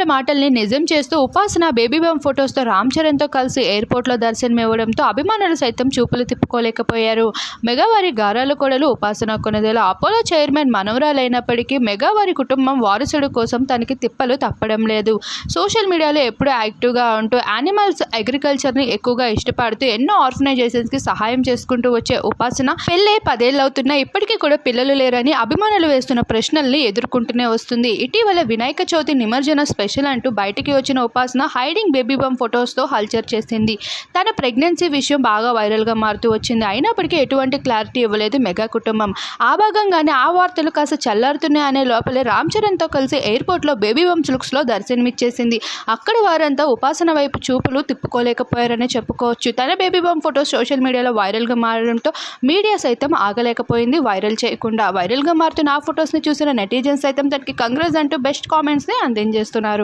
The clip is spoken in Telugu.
అభిమానుల మాటల్ని నిజం చేస్తూ ఉపాసన బేబీ బమ్ ఫొటోస్తో రామ్ చరణ్తో కలిసి ఎయిర్పోర్ట్లో దర్శనమివ్వడంతో అభిమానులు సైతం చూపులు తిప్పుకోలేకపోయారు. మెగావారి గారాల కొడలు ఉపాసన కొనదేల అపోలో చైర్మన్ మనవరాలైనప్పటికీ మెగావారి కుటుంబం వారసుడు కోసం తనకి తిప్పలు తప్పడం లేదు. సోషల్ మీడియాలో ఎప్పుడూ యాక్టివ్గా ఉంటూ యానిమల్స్ అగ్రికల్చర్ని ఎక్కువగా ఇష్టపడుతూ ఎన్నో ఆర్గనైజేషన్స్కి సహాయం చేసుకుంటూ వచ్చే ఉపాసన పెళ్ళే పదేళ్ళు అవుతున్నా ఇప్పటికీ కూడా పిల్లలు లేరని అభిమానులు వేస్తున్న ప్రశ్నల్ని ఎదుర్కొంటూనే వస్తుంది. ఇటీవల వినాయక చవితి నిమజ్జన స్పెషల్ అంటూ బయటికి వచ్చిన ఉపాసన హైడింగ్ బేబీ బమ్ ఫొటోస్తో హల్చర్ చేసింది. తన ప్రెగ్నెన్సీ విషయం బాగా వైరల్గా మారుతూ వచ్చింది. అయినప్పటికీ ఎటువంటి క్లారిటీ ఇవ్వలేదు మెగా కుటుంబం. ఆ భాగంగానే ఆ వార్తలు కాస్త చల్లారుతున్నాయి అనే లోపలే రామ్ చరణ్తో కలిసి ఎయిర్పోర్ట్లో బేబీ బంప్స్ లుక్స్లో దర్శనమిచ్చేసింది. అక్కడ వారంతా ఉపాసన వైపు చూపులు తిప్పుకోలేకపోయారనే చెప్పుకోవచ్చు. తన బేబీ బంప్ ఫొటోస్ సోషల్ మీడియాలో వైరల్గా మారడంతో మీడియా సైతం ఆగలేకపోయింది. వైరల్ చేయకుండా వైరల్గా మారుతున్న ఆ ఫొటోస్ని చూసిన నెటిజన్స్ సైతం తనకి కంగ్రెస్ అంటూ బెస్ట్ కామెంట్స్ని అందించేస్తున్నారు.